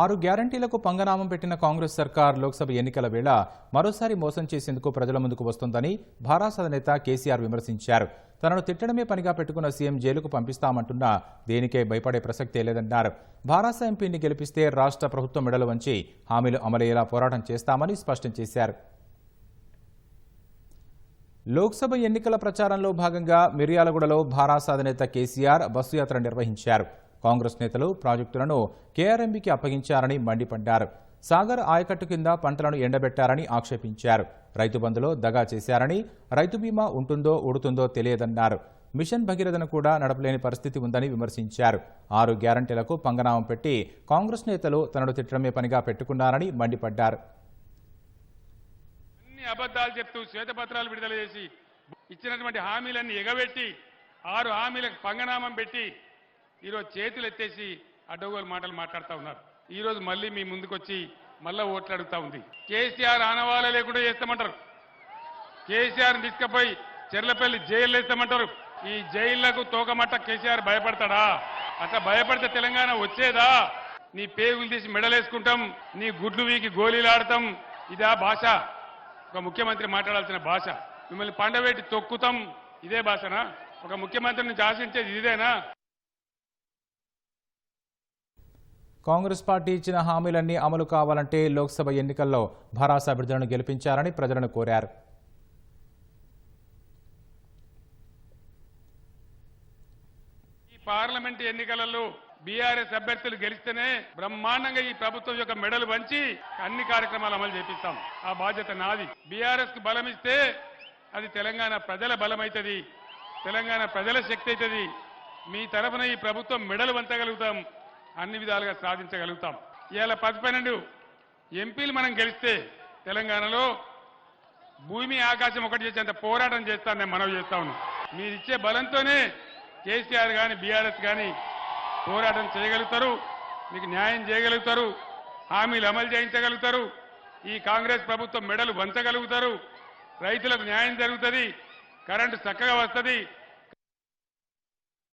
ఆరు గ్యారంటీలకు పంగనామం పెట్టిన కాంగ్రెస్ సర్కార్ లోక్సభ ఎన్నికల వేళ మరోసారి మోసం చేసేందుకు ప్రజల ముందుకు వస్తోందని భారాసద నేత కేసీఆర్ విమర్శించారు. తనను తిట్టడమే పనిగా పెట్టుకున్న సీఎం జైలుకు పంపిస్తామంటున్నా దేనికే భయపడే ప్రసక్తే లేదన్నారు. భారాస ఎంపీని గెలిపిస్తే రాష్ట్ర ప్రభుత్వం మెడలు వంచి హామీలు అమలయ్యేలా పోరాటం చేస్తామని స్పష్టం చేశారు. లోక్సభ ఎన్నికల ప్రచారంలో భాగంగా మిర్యాలగూడలో భారాస అధినేత కేసీఆర్ బస్సు యాత్ర నిర్వహించారు. కాంగ్రెస్ నేతలు ప్రాజెక్టులను కేఆర్ఎంబీకి అప్పగించారని మండిపడ్డారు. సాగర్ ఆయకట్టు కింద పంటలను ఎండబెట్టారని ఆక్షేపించారు. రైతు బంధులో దగా చేశారని రైతు బీమా ఉంటుందో ఉడుతుందో తెలియదన్నారు. మిషన్ భగీరథను కూడా నడపలేని పరిస్థితి ఉందని విమర్శించారు. ఆరు గ్యారంటీలకు పంగనామం పెట్టి కాంగ్రెస్ నేతలు తనను తిట్టడమే పనిగా పెట్టుకున్నారని మండిపడ్డారు. అబద్ధాలు చెప్తూ శ్వేతపత్రాలు విడుదల చేసి ఇచ్చినటువంటి హామీలన్నీ ఎగబెట్టి ఆరు హామీలకు పంగనామం పెట్టి ఈరోజు చేతులు ఎత్తేసి అడ్డగోలు మాటలు మాట్లాడుతూ ఉన్నారు. ఈ రోజు మళ్ళీ మీ ముందుకొచ్చి మళ్ళా ఓట్లు అడుగుతా ఉంది. కేసీఆర్ ఆనవాళ్ళ లేకుండా చేస్తామంటారు. కేసీఆర్ తీసుకుపోయి చెర్లపల్లి జైలు వేస్తామంటారు. ఈ జైళ్ళకు తోకమట్ట కేసీఆర్ భయపడతాడా? అట్లా భయపడితే తెలంగాణ వచ్చేదా? నీ పేగులు తీసి మెడలేసుకుంటాం నీ గుడ్లు వీకి గోళీలాడతాం. ఇదా భాష. ఒక ముఖ్యమంత్రి మాట్లాడాల్సిన భాష. మిమ్మల్ని పండవేటి తొక్కుతాం. ఇదే భాషనా? ఒక ముఖ్యమంత్రిని ఆశించేది ఇదేనా? కాంగ్రెస్ పార్టీ ఇచ్చిన హామీలన్నీ అమలు కావాలంటే లోక్సభ ఎన్నికల్లో భరాసా అభ్యర్థులను గెలిపించాలని ప్రజలను కోరారు. ఈ పార్లమెంట్ ఎన్నికలలో బీఆర్ఎస్ అభ్యర్థులు గెలిస్తేనే బ్రహ్మాండంగా ఈ ప్రభుత్వం యొక్క మెడలు వంచి అన్ని కార్యక్రమాలు అమలు చేపిస్తాం. ఆ బాధ్యత నాది. బీఆర్ఎస్కు బలం ఇస్తే అది తెలంగాణ ప్రజల బలం అవుతుంది తెలంగాణ ప్రజల శక్తి అవుతుంది మీ తరఫున ఈ ప్రభుత్వం మెడలు వంచగలుగుతాం. అన్ని విధాలుగా సాధించగలుగుతాం. ఇవాళ పది పన్నెండు ఎంపీలు మనం గెలిస్తే తెలంగాణలో భూమి ఆకాశం ఒకటి చేసేంత పోరాటం చేస్తాను నేను మనవి చేస్తా ఉన్నాను మీరు ఇచ్చే బలంతోనే కేసీఆర్ కానీ బీఆర్ఎస్ కానీ పోరాటం చేయగలుగుతారు మీకు న్యాయం చేయగలుగుతారు హామీలు అమలు చేయించగలుగుతారు ఈ కాంగ్రెస్ ప్రభుత్వం మెడలు వంచగలుగుతారు రైతులకు న్యాయం జరుగుతుంది కరెంటు చక్కగా వస్తుంది